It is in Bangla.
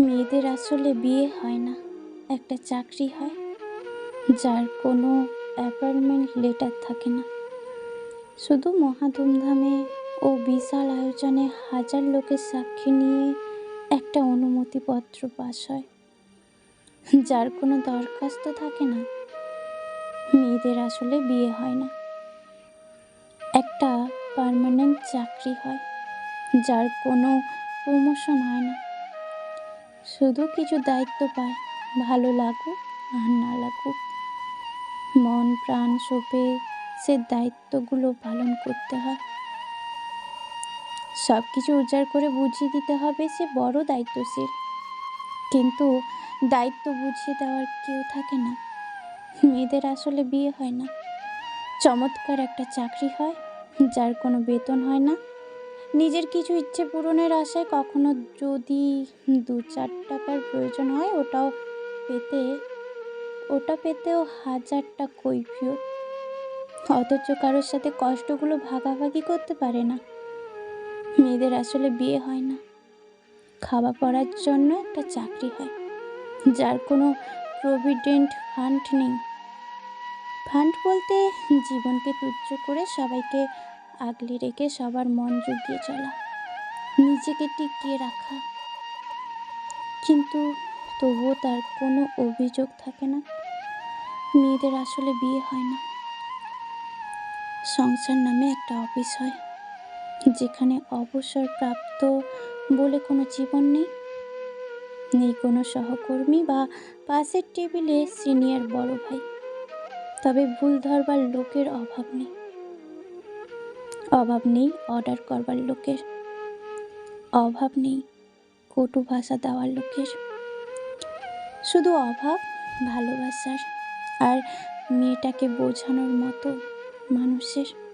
মেয়েদের আসলে বিয়ে হয় না। একটা চাকরি হয়, যার কোনো অ্যাপয়েন্টমেন্ট লেটার থাকে না। শুধু মহা ধুমধামে ও বিশাল আয়োজনে হাজার লোকের সাক্ষী নিয়ে একটা অনুমতিপত্র পাস হয়। যার কোনো দরখাস্ত থাকে না। মেয়েদের আসলে বিয়ে হয় না। একটা পার্মানেন্ট চাকরি হয়, যার কোনো প্রমোশন হয় না। শুধু কিছু দায়িত্ব পায়, ভালো লাগুক আর না লাগুক। মন প্রাণ সপে সে দায়িত্বগুলো পালন করতে হয়। সব কিছু উজাড় করে বুঝিয়ে দিতে হবে সে বড় দায়িত্বশীল। কিন্তু দায়িত্ব বুঝিয়ে দেওয়ার কেউ থাকে না। মেয়েদের আসলে বিয়ে হয় না। চমৎকার একটা চাকরি হয়, যার কোনো বেতন হয় না। নিজের কিছু ইচ্ছে পূরণের আশায় কখনো যদি দু চার টাকার প্রয়োজন হয়, ওটাও পেতে, ওটা পেতেও হাজারটা কৈফিয়ত। অথচ কারোর সাথে কষ্টগুলো ভাগাভাগি করতে পারে না। মেয়েদের আসলে বিয়ে হয় না। খাওয়া পড়ার জন্য একটা চাকরি হয়, যার কোনো প্রভিডেন্ট ফান্ড নেই। ফান্ড বলতে জীবনকে তুচ্ছ করে সবাইকে আগলে রেখে সবার মন জুগিয়ে চলা। নিজেকে টিকিয়ে রাখা। কিন্তু তবুও তার কোনো অভিযোগ থাকে না। মেয়েদের আসলে বিয়ে হয় না। সংসার নামে একটা অফিস হয়, যেখানে অবসরপ্রাপ্ত বলে কোনো জীবন নেই। নেই কোনো সহকর্মী বা পাশের টেবিলে সিনিয়র বড় ভাই। তবে ভুল ধরবার লোকের অভাব নেই। অভাব নেই অর্ডার করবার লোকের। অভাব নেই কটু ভাষা দেওয়ার লোকের। শুধু অভাব, ভালোবাসার। আর মেয়েটাকে বোঝানোর মতো মানুষের।